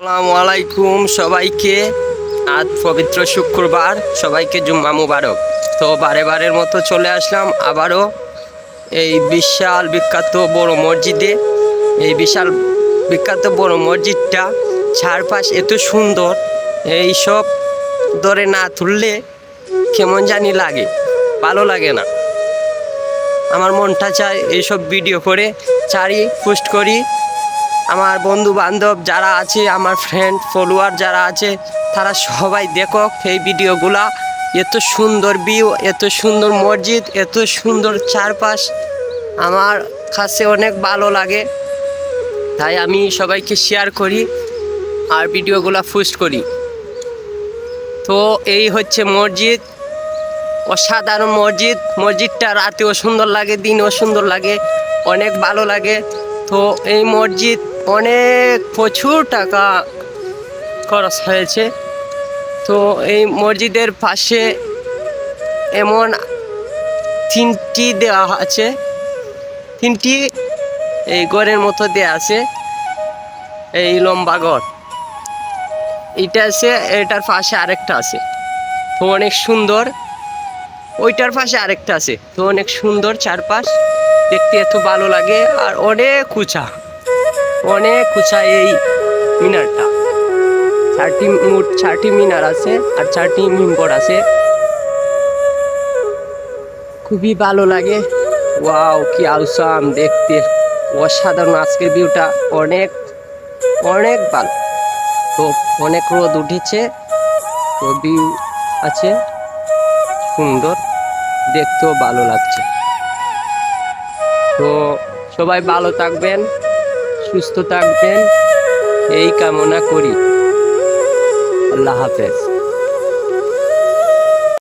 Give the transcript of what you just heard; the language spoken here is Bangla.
আসসালামু আলাইকুম সবাইকে। আজ পবিত্র শুক্রবার, সবাইকে জুম্মা মুবারক। তো বারে বারের মতো চলে আসলাম আবারও এই বিশাল বিখ্যাত বড় মসজিদে। এই বিশাল বিখ্যাত বড় মসজিদটা চারপাশ এত সুন্দর, এই সব ধরে না তুললে কেমন জানি লাগে, ভালো লাগে না। আমার মনটা চায় এইসব ভিডিও করে চারি পোস্ট করি আমার বন্ধু বান্ধব যারা আছে, আমার ফ্রেন্ড ফলোয়ার যারা আছে, তারা সবাই দেখো এই ভিডিওগুলা। এত সুন্দর ভিউ এত সুন্দর মসজিদ, এত সুন্দর চারপাশ। আমার কাছে অনেক ভালো লাগে। তাই আমি সবাইকে শেয়ার করি আর ভিডিওগুলা পোস্ট করি। তো এই হচ্ছে মসজিদ। অসাধারণ মসজিদ। মসজিদটা রাতেও সুন্দর লাগে, দিনেও সুন্দর লাগে, অনেক ভালো লাগে। তো এই মসজিদ অনেক প্রচুর টাকা খরচ হয়েছে। তো এই মসজিদের পাশে এমন তিনটি দেওয়া আছে। তিনটি এই গড়ের মতো দেওয়া আছে। এই লম্বা গড় এটা আছে, এটার পাশে আরেকটা আছে। তো অনেক সুন্দর। ওইটার পাশে আরেকটা আছে। তো অনেক সুন্দর চারপাশ। দেখতে এত ভালো লাগে আর অনেক উঁচা। অনেক উঁচা এই মিনারটা। চারটি মোট, চারটি মিনার আছে আর চারটি মিম্বর আছে। খুবই ভালো লাগে। ওয়াও, কি আলসাম দেখতে। অসাধারণ আজকের ভিউটা। অনেক অনেক ভালো। তো অনেক রোদ উঠেছে। তো ভিউ আছে। সুন্দর। দেখতেও ভালো লাগছে। তো সবাই ভালো থাকবেন। সুস্থ থাকবেন। এই কামনা করি। আল্লাহ হাফেজ।